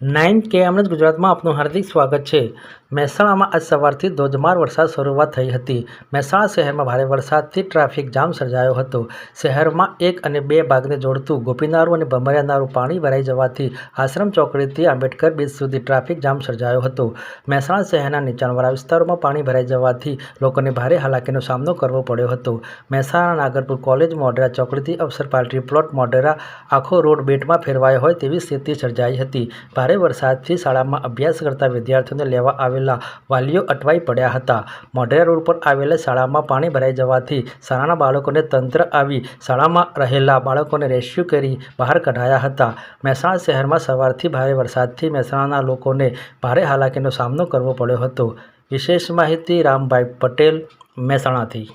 Nine કે MS ગુજરાતમાં આપનું હાર્દિક સ્વાગત છે. મહેસાણામાં આજ સવારથી ધોધમાર વરસાદ શરૂઆત થઈ હતી. મહેસાણા શહેરમાં ભારે વરસાદથી ટ્રાફિક જામ સર્જાયો હતો. શહેરમાં એક અને બે ભાગને જોડતું ગોપીનારું અને ભમરિયાનારું પાણી ભરાઈ જવાથી આશ્રમ ચોકડીથી આંબેડકર બીચ સુધી ટ્રાફિક જામ સર્જાયો હતો. મહેસાણા શહેરના નીચાણવાળા વિસ્તારોમાં પાણી ભરાઈ જવાથી લોકોને ભારે હાલાકીનો સામનો કરવો પડ્યો હતો. મહેસાણા નાગરપુર કોલેજ મોઢેરા ચોકડીથી અવસર પાર્ટી પ્લોટ મોઢેરા આખો રોડ બેટમાં ફેરવાયો હોય તેવી સ્થિતિ સર્જાઈ હતી. ભારે વરસાદથી શાળામાં અભ્યાસ કરતા વિદ્યાર્થીઓને લેવા આવેલા વાલીઓ અટવાઈ પડ્યા હતા. મોઢેરા રોડ પર આવેલા શાળામાં પાણી ભરાઈ જવાથી શાળાના બાળકોને તંત્ર આવી શાળામાં રહેલા બાળકોને રેસ્ક્યુ કરી બહાર કઢાયા હતા. મહેસાણા શહેરમાં સવારથી ભારે વરસાદથી મહેસાણાના લોકોને ભારે હાલાકીનો સામનો કરવો પડ્યો હતો. વિશેષ માહિતી રામભાઈ પટેલ, મહેસાણાથી.